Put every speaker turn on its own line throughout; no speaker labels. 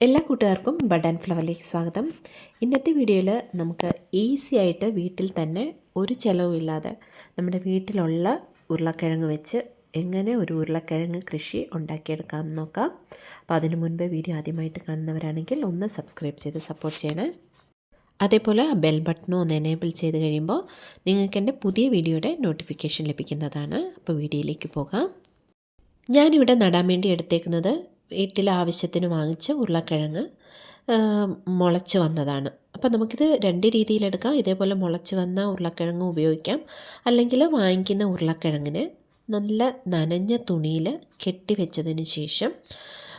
എല്ലാ കൂട്ടുകാർക്കും bud and ഫ്ലവറിലേക്ക് സ്വാഗതം. ഇന്നത്തെ വീഡിയോയിൽ നമുക്ക് ഈസി ആയിട്ട് വീട്ടിൽ തന്നെ ഒരു ചിലവുമില്ലാതെ നമ്മുടെ വീട്ടിലുള്ള ഉരുളക്കിഴങ്ങ് വെച്ച് എങ്ങനെ ഒരു ഉരുളക്കിഴങ്ങ് കൃഷി ഉണ്ടാക്കിയെടുക്കാം എന്ന് നോക്കാം. അപ്പോൾ അതിനു മുൻപ് വീഡിയോ ആദ്യമായിട്ട് കാണുന്നവരാണെങ്കിൽ ഒന്ന് സബ്സ്ക്രൈബ് ചെയ്ത് സപ്പോർട്ട് ചെയ്യണേ. അതേപോലെ ബെൽ ബട്ടണും ഒന്ന് എനേബിൾ ചെയ്ത് കഴിയുമ്പോൾ നിങ്ങൾക്ക് എന്റെ പുതിയ വീഡിയോയുടെ നോട്ടിഫിക്കേഷൻ ലഭിക്കുന്നതാണ്. അപ്പോൾ വീഡിയോയിലേക്ക് പോകാം. ഞാനിവിടെ നടാൻ വേണ്ടി എടുത്തേക്കുന്നത് വീട്ടിൽ ആവശ്യത്തിന് വാങ്ങിച്ച ഉരുളക്കിഴങ്ങ് മുളച്ച് വന്നതാണ്. അപ്പോൾ നമുക്കിത് രണ്ട് രീതിയിലെടുക്കാം ഇതേപോലെ മുളച്ച് വന്ന ഉരുളക്കിഴങ്ങ് ഉപയോഗിക്കാം. അല്ലെങ്കിൽ വാങ്ങിക്കുന്ന ഉരുളക്കിഴങ്ങിന് നല്ല നനഞ്ഞ തുണിയിൽ കെട്ടിവെച്ചതിന് ശേഷം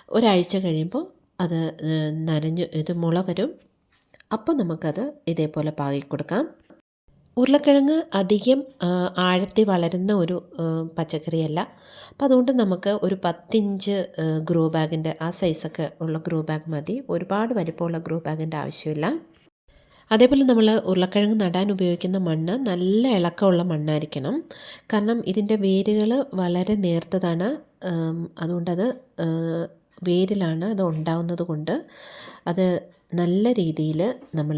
ഒരാഴ്ച കഴിയുമ്പോൾ അത് നനഞ്ഞ് ഇത് മുള വരും. അപ്പോൾ നമുക്കത് ഇതേപോലെ പാകി കൊടുക്കാം ഉരുളക്കിഴങ്ങ് അധികം ആഴത്തിൽ വളരുന്ന ഒരു പച്ചക്കറിയല്ല. അപ്പോൾ അതുകൊണ്ട് നമുക്ക് ഒരു പത്തിഞ്ച് ഗ്രോ ബാഗിന്റെ ആ സൈസൊക്കെ ഉള്ള ഗ്രോ ബാഗ് മതി. ഒരുപാട് വലിപ്പമുള്ള ഗ്രോ ബാഗിന്റെ ആവശ്യമില്ല. അതേപോലെ നമ്മൾ ഉരുളക്കിഴങ്ങ് നടാൻ ഉപയോഗിക്കുന്ന മണ്ണ് നല്ല ഇളക്കമുള്ള മണ്ണായിരിക്കണം. കാരണം ഇതിന്റെ വേരുകൾ വളരെ നേർത്തതാണ്. അതുകൊണ്ടത് വേരിലാണ് അത് ഉണ്ടാവുന്നത് കൊണ്ട് അത് നല്ല രീതിയിൽ നമ്മൾ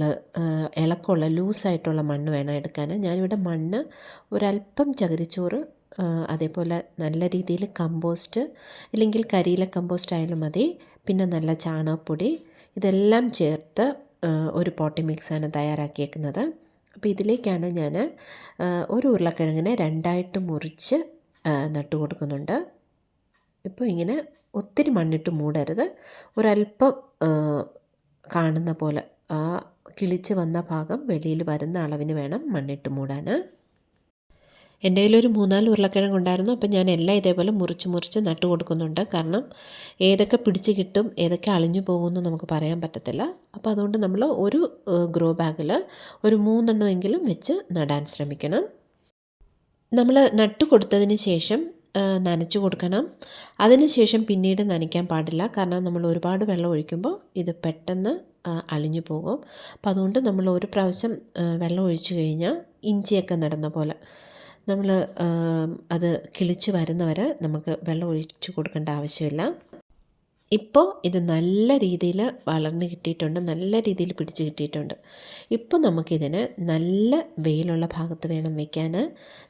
ഇളക്കമുള്ള ലൂസായിട്ടുള്ള മണ്ണ് വേണം എടുക്കാൻ. ഞാനിവിടെ മണ്ണ് ഒരല്പം ചകിരിച്ചോറ് അതേപോലെ നല്ല രീതിയിൽ കമ്പോസ്റ്റ് അല്ലെങ്കിൽ കരിയില കമ്പോസ്റ്റ് ആയാലും മതി. പിന്നെ നല്ല ചാണകപ്പൊടി ഇതെല്ലാം ചേർത്ത് ഒരു പോട്ടി മിക്സാണ് തയ്യാറാക്കിയേക്കുന്നത്. അപ്പോൾ ഇതിലേക്കാണ് ഞാൻ ഒരു ഉരുളക്കിഴങ്ങിനെ രണ്ടായിട്ട് മുറിച്ച് നട്ടു കൊടുക്കുന്നുണ്ട് ഇപ്പോൾ ഇങ്ങനെ ഒത്തിരി മണ്ണിട്ട് മൂടരുത്. ഒരല്പം കാണുന്ന പോലെ ആ കിളിച്ച് വന്ന ഭാഗം വെളിയിൽ വരുന്ന അളവിന് വേണം മണ്ണിട്ട് മൂടാൻ എന്റെ കയ്യിലൊരു മൂന്നാൽ ഉരുളക്കിഴങ്ങ് ഉണ്ടായിരുന്നു. അപ്പം ഞാൻ എല്ലാം ഇതേപോലെ മുറിച്ച് മുറിച്ച് നട്ട് കൊടുക്കുന്നുണ്ട്. കാരണം ഏതൊക്കെ പിടിച്ച് കിട്ടും ഏതൊക്കെ അളിഞ്ഞു പോകുമെന്ന് നമുക്ക് പറയാൻ പറ്റത്തില്ല. അപ്പോൾ അതുകൊണ്ട് നമ്മൾ ഒരു ഗ്രോ ബാഗിൽ ഒരു മൂന്നെണ്ണമെങ്കിലും വെച്ച് നടാൻ ശ്രമിക്കണം. നമ്മൾ നട്ടു കൊടുത്തതിന് ശേഷം നനച്ചു കൊടുക്കണം. അതിനുശേഷം പിന്നീട് നനയ്ക്കാൻ പാടില്ല. കാരണം നമ്മൾ ഒരുപാട് വെള്ളം ഒഴിക്കുമ്പോൾ ഇത് പെട്ടെന്ന് അളിഞ്ഞു പോകും. അപ്പോൾ അതുകൊണ്ട് നമ്മൾ ഒരു പ്രാവശ്യം വെള്ളം ഒഴിച്ചു കഴിഞ്ഞാൽ ഇഞ്ചിയൊക്കെ നടന്ന പോലെ നമ്മൾ അത് കിളിച്ച് വരുന്നവരെ നമുക്ക് വെള്ളം ഒഴിച്ചു കൊടുക്കേണ്ട ആവശ്യമില്ല. ഇപ്പോൾ ഇത് നല്ല രീതിയിൽ വളർന്ന് കിട്ടിയിട്ടുണ്ട് നല്ല രീതിയിൽ പിടിച്ച് കിട്ടിയിട്ടുണ്ട്. ഇപ്പോൾ നമുക്കിതിന് നല്ല വെയിലുള്ള ഭാഗത്ത് വേണം വയ്ക്കാൻ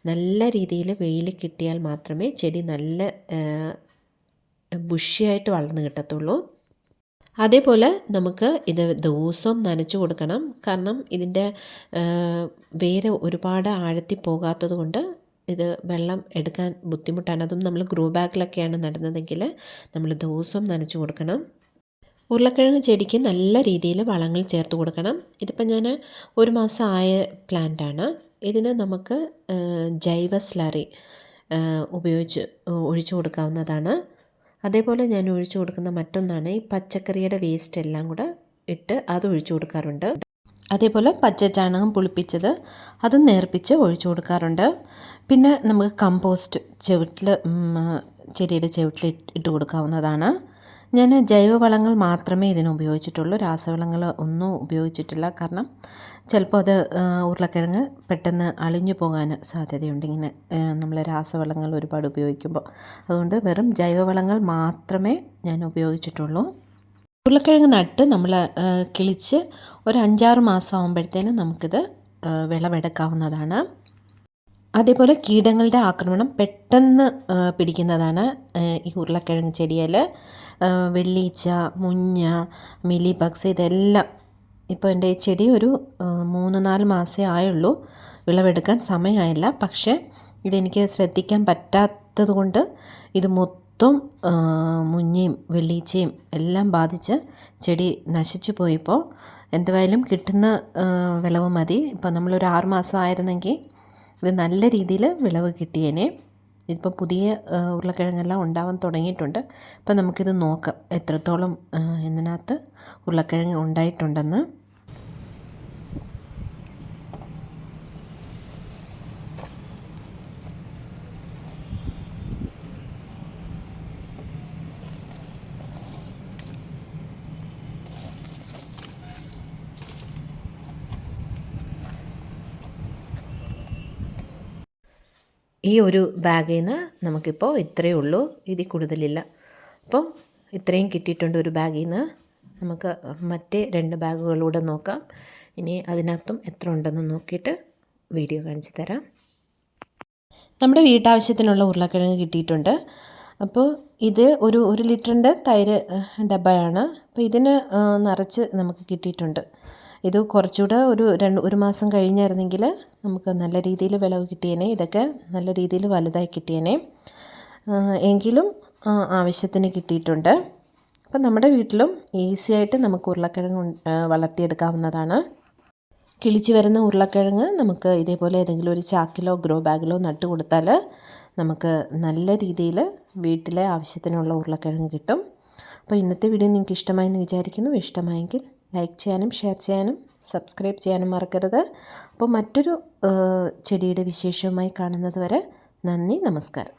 നല്ല രീതിയിൽ വെയിൽ കിട്ടിയാൽ മാത്രമേ ചെടി നല്ല ബുഷിയായിട്ട് വളർന്ന് കിട്ടത്തുള്ളൂ. അതേപോലെ നമുക്ക് ഇത് ദിവസവും നനച്ചു കൊടുക്കണം. കാരണം ഇതിന്റെ വേര് ഒരുപാട് ആഴത്തിൽ പോകാത്തത് കൊണ്ട് ഇത് വെള്ളം എടുക്കാൻ ബുദ്ധിമുട്ടാണ്. അതും നമ്മൾ ഗ്രോ ബാഗിലൊക്കെയാണ് നടുന്നതെങ്കിൽ നമ്മൾ ദിവസവും നനച്ചു കൊടുക്കണം. ഉരുളക്കിഴങ്ങ് ചെടിക്ക് നല്ല രീതിയിൽ വളങ്ങൾ ചേർത്ത് കൊടുക്കണം. ഇതിപ്പോൾ ഞാൻ ഒരു മാസം ആയ പ്ലാന്റാണ് ഇതിന് നമുക്ക് ജൈവ സ്ലറി ഉപയോഗിച്ച് ഒഴിച്ചു കൊടുക്കാവുന്നതാണ്. അതേപോലെ ഞാൻ ഒഴിച്ചു കൊടുക്കുന്ന മറ്റൊന്നാണ് ഈ പച്ചക്കറിയുടെ വേസ്റ്റ് എല്ലാം കൂടെ ഇട്ട് അത് ഒഴിച്ചു കൊടുക്കാറുണ്ട്. അതേപോലെ പച്ച ചാണകം പുളിപ്പിച്ചത് അതും നേർപ്പിച്ച് ഒഴിച്ചു കൊടുക്കാറുണ്ട്. പിന്നെ നമുക്ക് കമ്പോസ്റ്റ് ചുവട്ടിൽ ചെടിയുടെ ചുവട്ടിൽ ഇട്ട് കൊടുക്കാവുന്നതാണ്. ഞാൻ ജൈവവളങ്ങൾ മാത്രമേ ഇതിന് ഉപയോഗിച്ചിട്ടുള്ളൂ. രാസവളങ്ങൾ ഒന്നും ഉപയോഗിച്ചിട്ടില്ല. കാരണം ചിലപ്പോൾ അത് ഉരുളക്കിഴങ്ങ് പെട്ടെന്ന് അളിഞ്ഞു പോകാൻ സാധ്യതയുണ്ട്. ഇങ്ങനെ നമ്മൾ രാസവളങ്ങൾ ഒരുപാട് ഉപയോഗിക്കുമ്പോൾ. അതുകൊണ്ട് വെറും ജൈവവളങ്ങൾ മാത്രമേ ഞാൻ ഉപയോഗിച്ചിട്ടുള്ളൂ. ഉരുളക്കിഴങ്ങ് നട്ട് നമ്മൾ കിളിച്ച് ഒരു അഞ്ചാറ് മാസം ആകുമ്പോഴത്തേനും നമുക്കിത് വിളവെടുക്കാവുന്നതാണ്. അതേപോലെ കീടങ്ങളുടെ ആക്രമണം പെട്ടെന്ന് പിടിക്കുന്നതാണ് ഈ ഉരുളക്കിഴങ്ങ് ചെടിയിൽ വെള്ളീച്ച മുഞ്ഞ മിലി ബഗ്സ് ഇതെല്ലാം ഇപ്പോൾ എന്റെ ചെടി ഒരു മൂന്ന് നാല് മാസമേ ആയുള്ളൂ. വിളവെടുക്കാൻ സമയമായില്ല പക്ഷേ ഇതെനിക്ക് ശ്രദ്ധിക്കാൻ പറ്റാത്തതുകൊണ്ട് ഇത് മൊത്തം മുഞ്ഞയും വെള്ളീച്ചയും എല്ലാം ബാധിച്ച് ചെടി നശിച്ചു പോയപ്പോൾ എന്തായാലും കിട്ടുന്ന വിളവ് മതി. ഇപ്പോൾ നമ്മളൊരു ആറുമാസം ആയിരുന്നെങ്കിൽ ഇത് നല്ല രീതിയിൽ വിളവ് കിട്ടിയേനെ. ഇതിപ്പോൾ പുതിയ ഉരുളക്കിഴങ്ങെല്ലാം ഉണ്ടാവാൻ തുടങ്ങിയിട്ടുണ്ട്. അപ്പോൾ നമുക്കിത് നോക്കാം എത്രത്തോളം ഇതിനകത്ത് ഉരുളക്കിഴങ്ങ് ഉണ്ടായിട്ടുണ്ടെന്ന്. ഈ ഒരു ബാഗിൽ നിന്ന് നമുക്കിപ്പോൾ ഇത്രയേ ഉള്ളൂ. ഇതിൽ കൂടുതലില്ല. അപ്പോൾ ഇത്രയും കിട്ടിയിട്ടുണ്ട് ഒരു ബാഗിൽ നിന്ന് നമുക്ക് മറ്റേ രണ്ട് ബാഗുകളിലൂടെ നോക്കാം. ഇനി അതിനകത്തും എത്ര ഉണ്ടെന്ന് നോക്കിയിട്ട് വീഡിയോ കാണിച്ചു തരാം. നമ്മുടെ വീട്ടാവശ്യത്തിനുള്ള ഉരുളക്കിഴങ്ങ് കിട്ടിയിട്ടുണ്ട്. അപ്പോൾ ഇത് ഒരു ഒരു ലിറ്ററിന്റെ തൈര് ഡബ്ബയാണ് അപ്പോൾ ഇതിന് നിറച്ച് നമുക്ക് കിട്ടിയിട്ടുണ്ട്. ഇത് കുറച്ചുകൂടെ ഒരു രണ്ട് ഒരു മാസം കഴിഞ്ഞായിരുന്നെങ്കിൽ നമുക്ക് നല്ല രീതിയിൽ വിളവ് കിട്ടിയേനെ. ഇതൊക്കെ നല്ല രീതിയിൽ വലുതായി കിട്ടിയേനെ. എങ്കിലും ആവശ്യത്തിന് കിട്ടിയിട്ടുണ്ട്. അപ്പം നമ്മുടെ വീട്ടിലും ഈസി ആയിട്ട് നമുക്ക് ഉരുളക്കിഴങ്ങ് വളർത്തിയെടുക്കാവുന്നതാണ്. കിളിച്ച് വരുന്ന ഉരുളക്കിഴങ്ങ് നമുക്ക് ഇതേപോലെ ഏതെങ്കിലും ഒരു ചാക്കിലോ ഗ്രോ ബാഗിലോ നട്ട് കൊടുത്താൽ നമുക്ക് നല്ല രീതിയിൽ വീട്ടിലെ ആവശ്യത്തിനുള്ള ഉരുളക്കിഴങ്ങ് കിട്ടും. അപ്പോൾ ഇന്നത്തെ വീഡിയോ നിങ്ങൾക്ക് ഇഷ്ടമായെന്ന് വിചാരിക്കുന്നു. ഇഷ്ടമായെങ്കിൽ ലൈക്ക് ചെയ്യാനും ഷെയർ ചെയ്യാനും സബ്സ്ക്രൈബ് ചെയ്യാനും മറക്കരുത്. അപ്പോൾ മറ്റൊരു ചെടിയുടെ വിശേഷവുമായി കാണുന്നത് വരെ നന്ദി നമസ്കാരം.